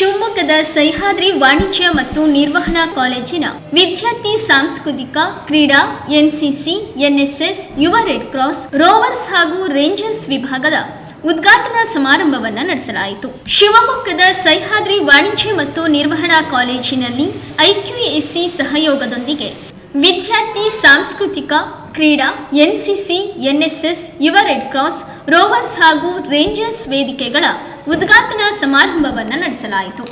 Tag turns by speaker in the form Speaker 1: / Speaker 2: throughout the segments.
Speaker 1: ಶಿವಮೊಗ್ಗದ ಸಹ್ಯಾದ್ರಿ ವಾಣಿಜ್ಯ ಮತ್ತು ನಿರ್ವಹಣಾ ಕಾಲೇಜಿನ ವಿದ್ಯಾರ್ಥಿ ಸಾಂಸ್ಕೃತಿಕ ಕ್ರೀಡಾ, ಎನ್ಸಿಸಿ, ಎನ್ಎಸ್ಎಸ್, ಯುವ ರೆಡ್ ಕ್ರಾಸ್, ರೋವರ್ಸ್ ಹಾಗೂ ರೇಂಜರ್ಸ್ ವಿಭಾಗದ ಉದ್ಘಾಟನಾ ಸಮಾರಂಭವನ್ನು ನಡೆಸಲಾಯಿತು. ಶಿವಮೊಗ್ಗದ ಸಹ್ಯಾದ್ರಿ ವಾಣಿಜ್ಯ ಮತ್ತು ನಿರ್ವಹಣಾ ಕಾಲೇಜಿನಲ್ಲಿ ಐಕ್ಯುಎಸ್ಸಿ ಸಹಯೋಗದೊಂದಿಗೆ ವಿದ್ಯಾರ್ಥಿ ಸಾಂಸ್ಕೃತಿಕ ಕ್ರೀಡಾ, ಎನ್ಸಿಸಿ, ಎನ್ಎಸ್ಎಸ್, ಯುವ ರೆಡ್ ಕ್ರಾಸ್, ರೋವರ್ಸ್ ಹಾಗೂ ರೇಂಜರ್ಸ್ ವೇದಿಕೆಗಳ ಉದ್ಘಾಟನಾ ಸಮಾರಂಭವನ್ನು ನಡೆಸಲಾಯಿತು.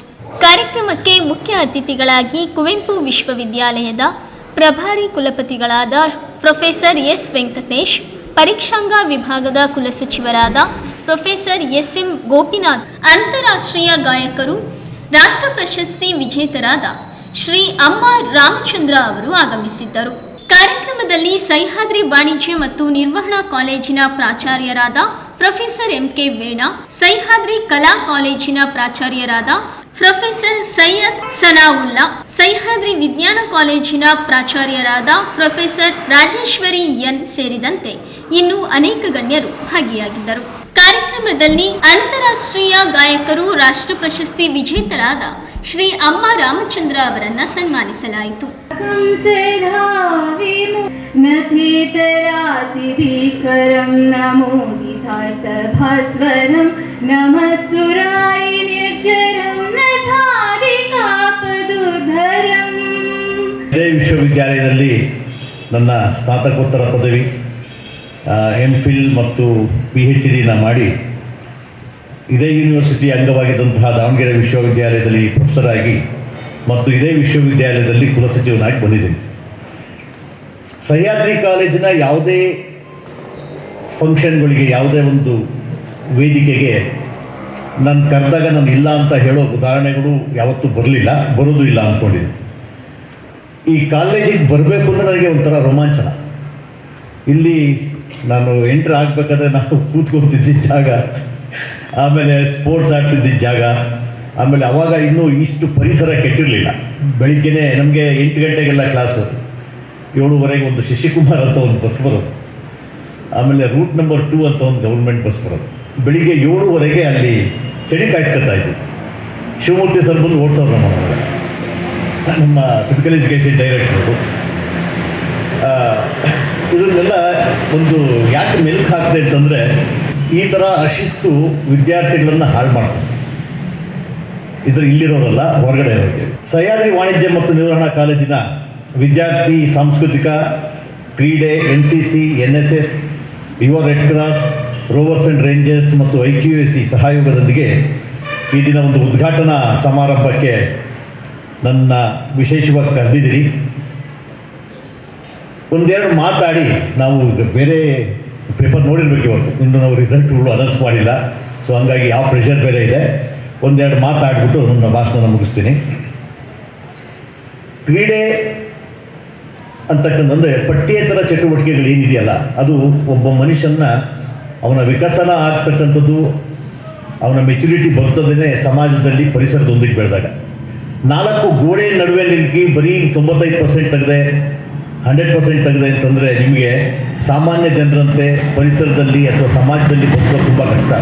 Speaker 1: ಕಾರ್ಯಕ್ರಮಕ್ಕೆ ಮುಖ್ಯ ಅತಿಥಿಗಳಾಗಿ ಕುವೆಂಪು ವಿಶ್ವವಿದ್ಯಾಲಯದ ಪ್ರಭಾರಿ ಕುಲಪತಿಗಳಾದ ಪ್ರೊಫೆಸರ್ ಎಸ್ ವೆಂಕಟೇಶ್, ಪರೀಕ್ಷಾಂಗ ವಿಭಾಗದ ಕುಲಸಚಿವರಾದ ಪ್ರೊಫೆಸರ್ ಎಸ್ ಎಂ ಗೋಪಿನಾಥ್, ಅಂತಾರಾಷ್ಟ್ರೀಯ ಗಾಯಕರು, ರಾಷ್ಟ್ರ ಪ್ರಶಸ್ತಿ ವಿಜೇತರಾದ ಶ್ರೀ ಅಮ್ಮ ರಾಮಚಂದ್ರ ಅವರು ಆಗಮಿಸಿದ್ದರು. ಕಾರ್ಯಕ್ರಮದಲ್ಲಿ ಸಹ್ಯಾದ್ರಿ ವಾಣಿಜ್ಯ ಮತ್ತು ನಿರ್ವಹಣಾ ಕಾಲೇಜಿನ ಪ್ರಾಚಾರ್ಯರಾದ professor M K Veena, Sahyadri ಕಲಾ ಕಾಲೇಜಿನ ಪ್ರಾಚಾರ್ಯರಾದ ಪ್ರೊಫೆಸರ್ ಸೈಯದ್ ಸನಾವುಲ್ಲಾ, ಸಹ್ಯಾದ್ರಿ ವಿಜ್ಞಾನ ಕಾಲೇಜಿನ ಪ್ರಾಚಾರ್ಯರಾದ ಪ್ರೊಫೆಸರ್ ರಾಜೇಶ್ವರಿ ಎನ್ ಸೇರಿದಂತೆ ಇನ್ನೂ ಅನೇಕ ಗಣ್ಯರು ಭಾಗಿಯಾಗಿದ್ದರು. ಕಾರ್ಯಕ್ರಮದಲ್ಲಿ ಅಂತಾರಾಷ್ಟ್ರೀಯ ಗಾಯಕರು, ರಾಷ್ಟ್ರ ಪ್ರಶಸ್ತಿ ವಿಜೇತರಾದ ಶ್ರೀ ಅಮ್ಮ ರಾಮಚಂದ್ರ ಅವರನ್ನ ಸನ್ಮಾನಿಸಲಾಯಿತು.
Speaker 2: ನಮೋ नमोदितार्थभास्वरं नमः सुराय निर्जरं नथादिकापदुर्धरम्
Speaker 3: ಇದೇ ವಿಶ್ವವಿದ್ಯಾಲಯದಲ್ಲಿ ನನ್ನ ಸ್ನಾತಕೋತ್ತರ ಪದವಿ ಎಮ್ ಫಿಲ್ ಮತ್ತು ಪಿ ಎಚ್ ಡಿನ ಮಾಡಿ ಇದೇ ಯೂನಿವರ್ಸಿಟಿ ಅಂಗವಾಗಿದ್ದಂತಹ ದಾವಣಗೆರೆ ವಿಶ್ವವಿದ್ಯಾಲಯದಲ್ಲಿ ಪ್ರೊಫೆಸರ್ ಆಗಿ ಮತ್ತು ಇದೇ ವಿಶ್ವವಿದ್ಯಾಲಯದಲ್ಲಿ ಕುಲಸಚಿವನಾಗಿ ಬಂದಿದ್ದೀನಿ ಸಹ್ಯಾದ್ರಿ ಕಾಲೇಜಿನ ಯಾವುದೇ ಫಂಕ್ಷನ್ಗಳಿಗೆ ಯಾವುದೇ ಒಂದು ವೇದಿಕೆಗೆ ನಾನು ಕರೆದಾಗ ನಾನು ಇಲ್ಲ ಅಂತ ಹೇಳೋ ಉದಾಹರಣೆಗಳು ಯಾವತ್ತೂ ಬರಲಿಲ್ಲ, ಬರೋದು ಇಲ್ಲ ಅಂದ್ಕೊಂಡಿದ್ದೀನಿ. ಈ ಕಾಲೇಜಿಗೆ ಬರಬೇಕು ಅಂದರೆ ನನಗೆ ಒಂಥರ ರೋಮಾಂಚನ. ಇಲ್ಲಿ ನಾನು ಎಂಟ್ರ್ ಆಗಬೇಕಾದ್ರೆ ನಾವು ಕೂತ್ಕೊಳ್ತಿದ್ದ ಜಾಗ, ಆಮೇಲೆ ಸ್ಪೋರ್ಟ್ಸ್ ಆಡ್ತಿದ್ದಿದ್ದ ಜಾಗ, ಆಮೇಲೆ ಅವಾಗ ಇನ್ನೂ ಇಷ್ಟು ಪರಿಸರ ಕೆಟ್ಟಿರಲಿಲ್ಲ. ಬೆಳಿಗ್ಗೆನೇ ನಮಗೆ ಎಂಟು ಗಂಟೆಗೆಲ್ಲ ಕ್ಲಾಸು ಏಳುವರೆಗೆ ಒಂದು ಶಶಿಕುಮಾರ್ ಅಂತ ಒಂದು ಬಸ್ ಬರೋದು ಆಮೇಲೆ ರೂಟ್ ನಂಬರ್ ಟೂ ಅಂತ ಒಂದು ಗೌರ್ಮೆಂಟ್ ಬಸ್ ಬರೋದು ಬೆಳಿಗ್ಗೆ ಏಳುವರೆಗೆ ಅಲ್ಲಿ ಚಳಿ ಕಾಯಿಸ್ಕೊತಾ ಇದ್ವಿ. ಶಿವಮೂರ್ತಿ ಸರ್ ಬಂದು ಓಡಿಸೋರು ನಮ್ಮ. ನಮ್ಮ ಫಿಸಿಕಲ್ ಎಜುಕೇಷನ್ ಡೈರೆಕ್ಟರು ಇದನ್ನೆಲ್ಲ ಒಂದು ಯಾಕೆ ಮೆಲುಕು ಹಾಕ್ತಾ ಇತ್ತಂದರೆ ಈ ಥರ ಅಶಿಸ್ತು ವಿದ್ಯಾರ್ಥಿಗಳನ್ನು ಹಾಳು ಮಾಡ್ತಾರೆ. ಇದ್ರ ಇಲ್ಲಿರೋರಲ್ಲ ಹೊರಗಡೆ ಇರೋರಿಗೆ ಸಹ್ಯಾದ್ರಿ ವಾಣಿಜ್ಯ ಮತ್ತು ನಿರ್ವಹಣಾ ಕಾಲೇಜಿನ ವಿದ್ಯಾರ್ಥಿ ಸಾಂಸ್ಕೃತಿಕ ಕ್ರೀಡೆ N C C N S S ಯುವ Red Cross, rovers and rangers ಮತ್ತು ಐ ಕ್ಯೂ ಎಸ್ ಸಿ ಸಹಯೋಗದೊಂದಿಗೆ ಈ ದಿನ ಒಂದು ಉದ್ಘಾಟನಾ ಸಮಾರಂಭಕ್ಕೆ ನನ್ನ ವಿಶೇಷವಾಗಿ ಕರೆದಿದ್ದೀರಿ. ಒಂದೆರಡು ಮಾತಾಡಿ, ನಾವು ಬೇರೆ ಪೇಪರ್ ನೋಡಿರ್ಬೇಕು ಇವತ್ತು. ಇನ್ನು ನಾವು ರಿಸಲ್ಟ್ಗಳು ಅನೌನ್ಸ್ ಮಾಡಿಲ್ಲ. ಸೊ ಹಂಗಾಗಿ ಯಾವ ಪ್ರೆಷರ್ ಬೇರೆ ಇದೆ. ಒಂದೆರಡು ಮಾತಾಡ್ಬಿಟ್ಟು ನನ್ನ ಭಾಷಣ ಮುಗಿಸ್ತೀನಿ. ಕ್ರೀಡೆ ಅಂತಕ್ಕಂಥಂದರೆ ಪಠ್ಯೇತರ ಚಟುವಟಿಕೆಗಳು ಏನಿದೆಯಲ್ಲ, ಅದು ಒಬ್ಬ ಮನುಷ್ಯನ ಅವನ ವಿಕಸನ ಆಗ್ತಕ್ಕಂಥದ್ದು, ಅವನ ಮೆಚುರಿಟಿ ಬರ್ತದೇ ಸಮಾಜದಲ್ಲಿ ಪರಿಸರದೊಂದಿಗೆ ಬೆಳೆದಾಗ. ನಾಲ್ಕು ಗೋಡೆ ನಡುವೆ ನಿಲ್ಕಿ ಬರೀ ತೊಂಬತ್ತೈದು ಪರ್ಸೆಂಟ್ ತೆಗೆದೆ, ಹಂಡ್ರೆಡ್ ಪರ್ಸೆಂಟ್ ತೆಗೆದೆ ಅಂತಂದರೆ ನಿಮಗೆ ಸಾಮಾನ್ಯ ಜನರಂತೆ ಪರಿಸರದಲ್ಲಿ ಅಥವಾ ಸಮಾಜದಲ್ಲಿ ಬದುಕೋದು ತುಂಬ ಕಷ್ಟ.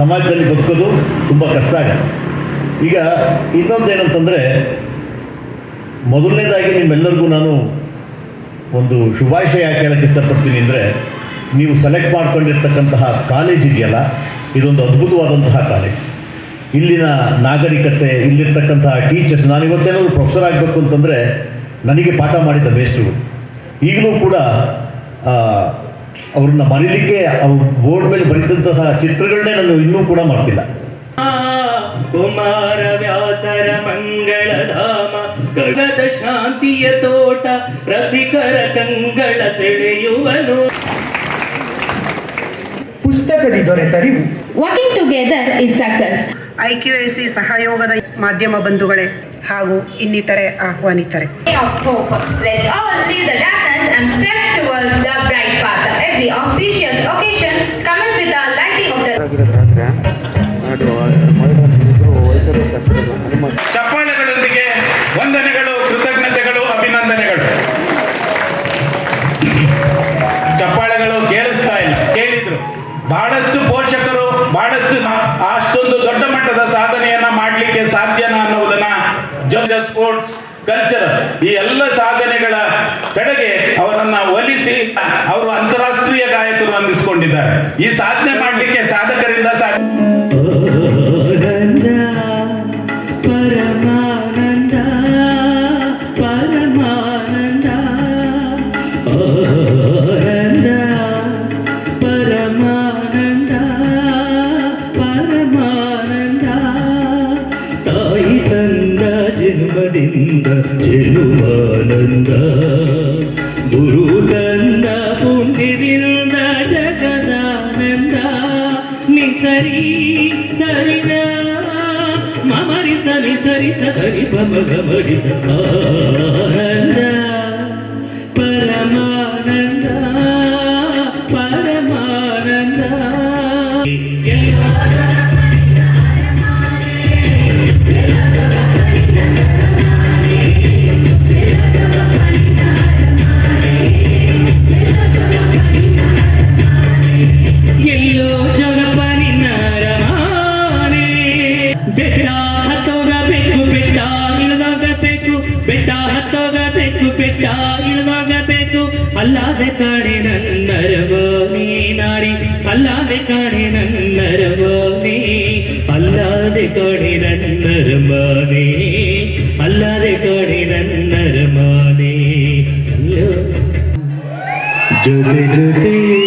Speaker 3: ಸಮಾಜದಲ್ಲಿ ಬದುಕೋದು ತುಂಬ ಕಷ್ಟ ಆಗುತ್ತೆ ಈಗ ಇನ್ನೊಂದೇನಂತಂದರೆ, ಮೊದಲನೇದಾಗಿ ನಿಮ್ಮೆಲ್ಲರಿಗೂ ನಾನು ಒಂದು ಶುಭಾಶಯ ಯಾಕೆ ಹೇಳಕ್ಕೆ ಇಷ್ಟಪಡ್ತೀನಿ ಅಂದರೆ, ನೀವು ಸೆಲೆಕ್ಟ್ ಮಾಡ್ಕೊಂಡಿರ್ತಕ್ಕಂತಹ ಕಾಲೇಜ್ ಇದೆಯಲ್ಲ, ಇದೊಂದು ಅದ್ಭುತವಾದಂತಹ ಕಾಲೇಜ್ ಇಲ್ಲಿನ ನಾಗರಿಕತೆ, ಇಲ್ಲಿರ್ತಕ್ಕಂತಹ ಟೀಚರ್ಸ್ ನಾನು ಇವತ್ತೇನಾದರೂ ಪ್ರೊಫೆಸರ್ ಆಗಬೇಕು ಅಂತಂದರೆ, ನನಗೆ ಪಾಠ ಮಾಡಿದ ಮೇಸ್ಟ್ರು ಈಗಲೂ ಕೂಡ ಅವ್ರನ್ನ ಮರೀಲಿಕ್ಕೆ, ಅವ್ರ ಬೋರ್ಡ್ ಮೇಲೆ ಬರೀತಂತಹ ಚಿತ್ರಗಳನ್ನೇ ನಾನು ಇನ್ನೂ ಕೂಡ ಮಾಡ್ತಿಲ್ಲ.
Speaker 4: ಕುಮಾರ ವ್ಯಾಸರ ಮಂಗಳಧಾಮ ಗಗದ ಶಾಂತಿಯ ತೋಟ ರಸಿಕರ ಕಂಗಳ ಸೆಳೆಯುವನು.
Speaker 5: ಪುಸ್ತಕದಿ ದೊರೆತರಿವು.
Speaker 6: Walking together is success
Speaker 7: I Q S C ಸಹಯೋಗದ ಮಾಧ್ಯಮ ಬಂಧುಗಳೇ ಹಾಗೂ ಇನ್ನಿತರೆ ಆಹ್ವಾನಿತರೆ.
Speaker 8: Sports culture. ಈ ಎಲ್ಲ ಸಾಧನೆಗಳ ಕಡೆಗೆ ಅವರನ್ನ ಒಲಿಸಿ ಅವರು ಅಂತಾರಾಷ್ಟ್ರೀಯ ಗಾಯಕರು ಅಂದಿಸಿಕೊಂಡಿದ್ದಾರೆ. ಈ ಸಾಧನೆ ಮಾಡಲಿಕ್ಕೆ
Speaker 4: ಜನ್ಮದಿಂದ ಜನುಮಾನಂದ ಗುರು ತಂದ ಪುಣ್ಯದಿಂದ ಜಗದಾನಂದ ನಿಸರಿ ಸರಿದ ಮಮರಿ ಸರಿ ಸರಿ ಸರಿ ಪಮ ಗಮರಿ ಆನಂದ അല്ലാതെ കോടി നന്മരമാനേ അല്ലാതെ കോടി നന്മരമാനേ ജോലി ജോലി